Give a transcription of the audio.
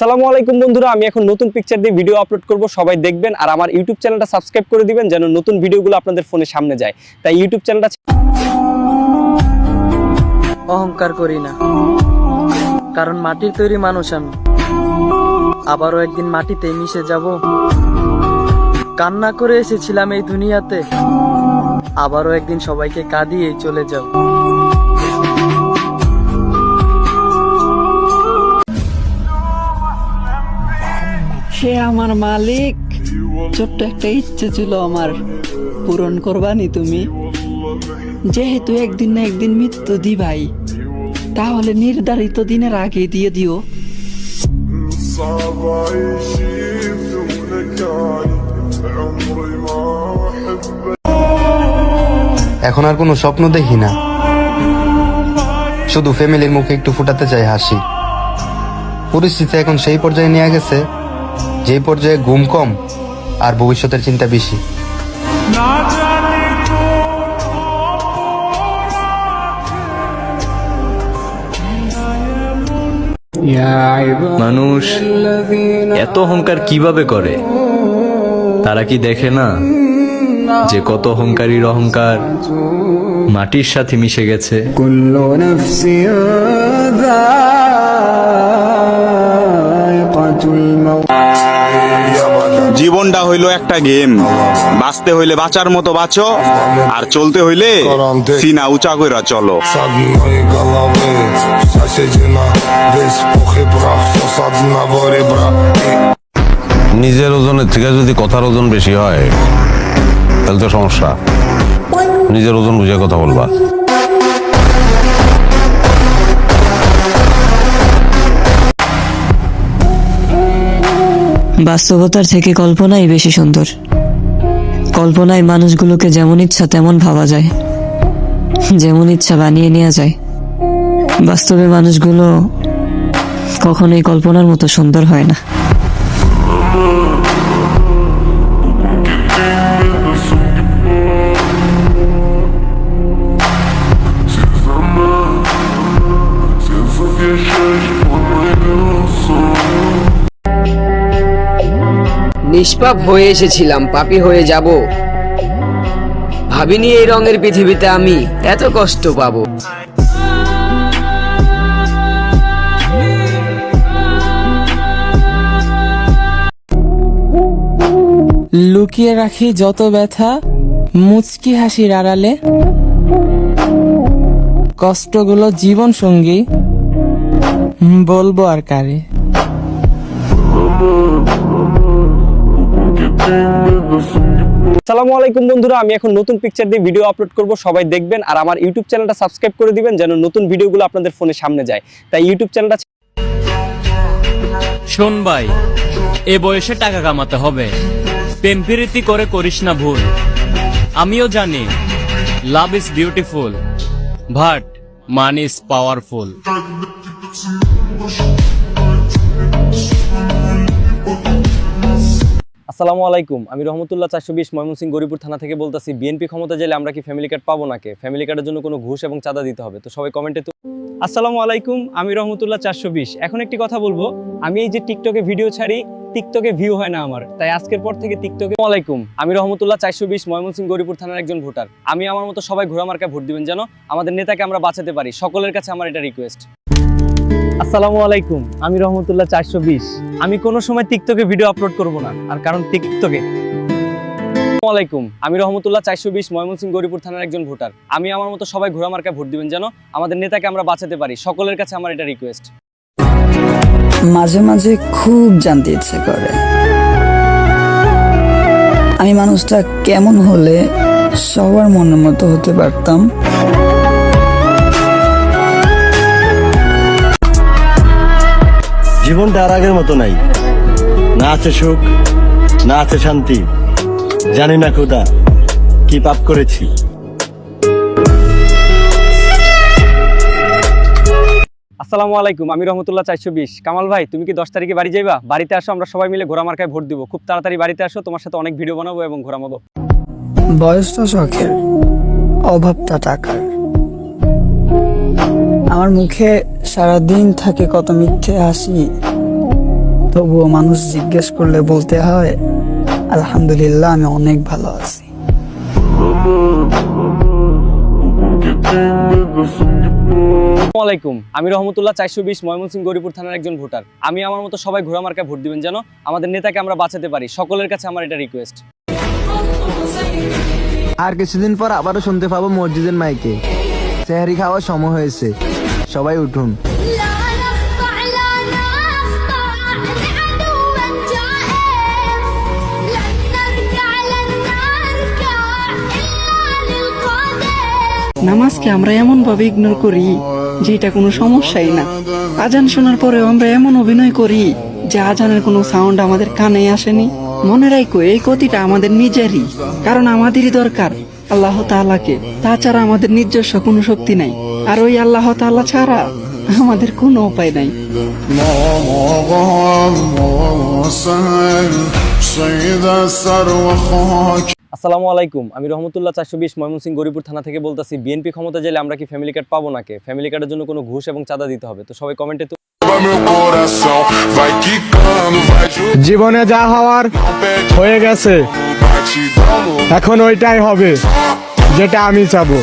সালামু আলাইকুম বন্ধুরা, আমি এখন নতুন পিকচার দিয়ে ভিডিও আপলোড করব। সবাই দেখবেন আর আমার ইউটিউব চ্যানেলটা সাবস্ক্রাইব করে দিবেন যেন নতুন ভিডিওগুলো আপনাদের ফোনে সামনে যায়। তাই ইউটিউব চ্যানেলটা অহংকার করি না। কারণ মাটির তৈরি মানুষ আমি। আবারও একদিন মাটিতে মিশে যাব। কান্না করে এসেছিলাম এই দুনিয়াতে। আবারও একদিন সবাইকে কাঁদিয়ে চলে যাব। সে আমার মালিক। ছোট্ট একটা ইচ্ছে ছিল আমার পূরণ করবানি তুমি। যেহেতু একদিন না একদিন মৃত্যু দি ভাই তাহলে নির্ধারিত দিনের আগে দিয়ে দিও। এখন আর কোনো স্বপ্ন দেখি না। শুধু ফ্যামিলির মুখে একটু ফুটাতে চাই হাসি। পরিস্থিতি এখন সেই পর্যায়ে নিয়ে গেছে যেই পর্যায়ে ঘুম কম আর ভবিষ্যতের চিন্তা বেশি। মানুষ এত অহংকার কীভাবে করে? তারা কি দেখে না যে কত অহংকারীর অহংকার মাটির সাথে মিশে গেছে? জীবনটা হইল একটা গেম। বাঁচতে হইলে বাঁচার মতো বাঁচো, আর চলতে হইলে সিনা উঁচা কইরা চলো। নিজের ওজনের থেকে যদি কথার ওজন বেশি হয়, তাহলে তো সমস্যা। নিজের ওজন বুঝে কথা বলবা। বাস্তবতার থেকে কল্পনাই বেশি সুন্দর। কল্পনায় মানুষগুলোকে যেমন ইচ্ছা তেমন ভাবা যায়। যেমন ইচ্ছা বানিয়ে নেওয়া যায়। বাস্তবে মানুষগুলো কখনোই কল্পনার মতো সুন্দর হয় না। নিষ্পাপ হয়ে এসেছিলাম, পাপি হয়ে যাব। ভাবিনি এই রঙের পৃথিবীতে আমি এত কষ্ট পাবো। লুকিয়ে রাখি যত ব্যথা, মুচকি হাসির আড়ালে। কষ্টগুলো জীবন সঙ্গী বলব আর কারে। সালামু আলাইকুম বন্ধুরা, আমি এখন নতুন পিকচার দিয়ে ভিডিও আপলোড করব। সবাই দেখবেন আর আমার ইউটিউব চ্যানেলটা সাবস্ক্রাইব করে দিবেন যেন নতুন ভিডিওগুলো আপনাদের ফোনের সামনে যায়। তাই ইউটিউব চ্যানেলটা শোন ভাই, এ বয়সে টাকা কামাতে হবে। প্রেম প্রীতি করে করিস না ভুল। আমিও জানি love is beautiful but money is powerful আসসালামু আলাইকুম। আমি রহমতুল্লাহ চারশো বিশ ময়মনসিংহ গরিপুর থানা থেকে বলতেছি, বিএনপি ক্ষমতা গেলে আমরা কি ফ্যামিলি কার্ড পাবো নাকি? ফ্যামিলি কার্ডের জন্য কোনো ঘুষ এবং চাঁদা দিতে হবে। তো সবাই কমেন্টে তো আসসালামু আলাইকুম, আমি রহমতুল্লাহ চারশো বিশ। এখন একটি কথা বলব, আমি এই যে টিকটকে ভিডিও ছাড়ি টিকটকে ভিউ হয় না আমার। তাই আজকের পর থেকে টিকটকে আলাইকুম, আমি রহমতুল্লাহ চারশো বিশ ময়মনসিংহ গরিপুর থানার একজন ভোটার। আমি আমার মতো সবাই ঘোরা মার্কায় ভোট দিবেন যেন আমাদের নেতাকে আমরা বাঁচাতে পারি। সকলের কাছে আমার এটা রিকোয়েস্ট আসসালামু আলাইকুম, আমি রহমতুল্লাহ চারশো বিশ। আমি কোনো সময় টিকটকে ভিডিও আপলোড করব না, আর কারণ টিকটকে। আলাইকুম, আমি রহমতুল্লাহ চারশো বিশ, ময়মনসিংহ গরিপুর থানার একজন ভোটার। আমি আমার মতো সবাই ঘোরা মার্কায় ভোট দিবেন যেন আমাদের নেতাকে আমরা বাঁচাতে পারি। সকলের কাছে আমার এটা রিকোয়েস্ট মাঝে মাঝে খুব জানতে ইচ্ছে করে। আমি মানুষটা কেমন হলে সবার মনের মতো হতে পারতাম? জীবনটা আর আগের মতো নাই। না আছে সুখ না আছে শান্তি। জানি না খুদা কি পাপ করেছি। আসসালামু আলাইকুম আমি রহমতুল্লাহ চারশো বিশ। কামাল ভাই তুমি কি দশ তারিখে বাড়ি যাইবা? বাড়িতে আসো আমরা সবাই মিলে ঘোরা মার্কায় ভোট দিব। খুব তাড়াতাড়ি বাড়িতে আসো তোমার সাথে অনেক ভিডিও বানাবো এবং ঘোরামাবো। বয়সটা শখের অভাবটা টাকার। আমার মুখে সারাদিন থাকে কত মিথ্যে হাসি। তবুও মানুষ জিজ্ঞেস করলে বলতে হয় আলহামদুলিল্লাহ আমি অনেক ভালো আছি। আলাইকুম। আমি রহমতুল্লাহ চারশো বিশ ময়মনসিংহ গরিপুর থানার একজন ভোটার। আমি আমার মতো সবাই ঘোড়া মার্কায় ভোট দিবেন যেন আমাদের নেতাকে আমরা বাঁচাতে পারি। সকলের কাছে আমার এটা রিকোয়েস্ট আর কিছুদিন পর আবারও শুনতে পাবো মসজিদের মাইকে। সেহারি খাওয়ার সময় হয়েছে। সবাই উঠুন। নামাজকে আমরা এমন ভাবে ইগনোর করি যে এটা কোনো সমস্যাই না। আজান শোনার পরেও আমরা এমন অভিনয় করি যে আজানের কোনো সাউন্ড আমাদের কানে আসেনি। মনে রাখো এই গতিটা আমাদের নিজেরই, কারণ আমাদেরই দরকার। আল্লাহ তাআলাকে। তাছাড়া আমাদের নিজস্ব কোনো শক্তি নাই। আর ওই আল্লাহ তাআলা ছাড়া আমাদের কোনো উপায় নাই। আসসালামু আলাইকুম। আমি রহমতুল্লাহ চারশো বিশ ময়মনসিংহ গরিপুর থানা থেকে বলতেছি বিএনপি ক্ষমতা চাইলে আমরা কি ফ্যামিলি কার্ড পাবো নাকি? ফ্যামিলি কার্ডের জন্য কোনো ঘুষ এবং চাঁদা দিতে হবে। তো সবাই কমেন্টে তো জীবনে যা হওয়ার হয়ে গেছে। এখন ওইটাই হবে যেটা আমি চাবো।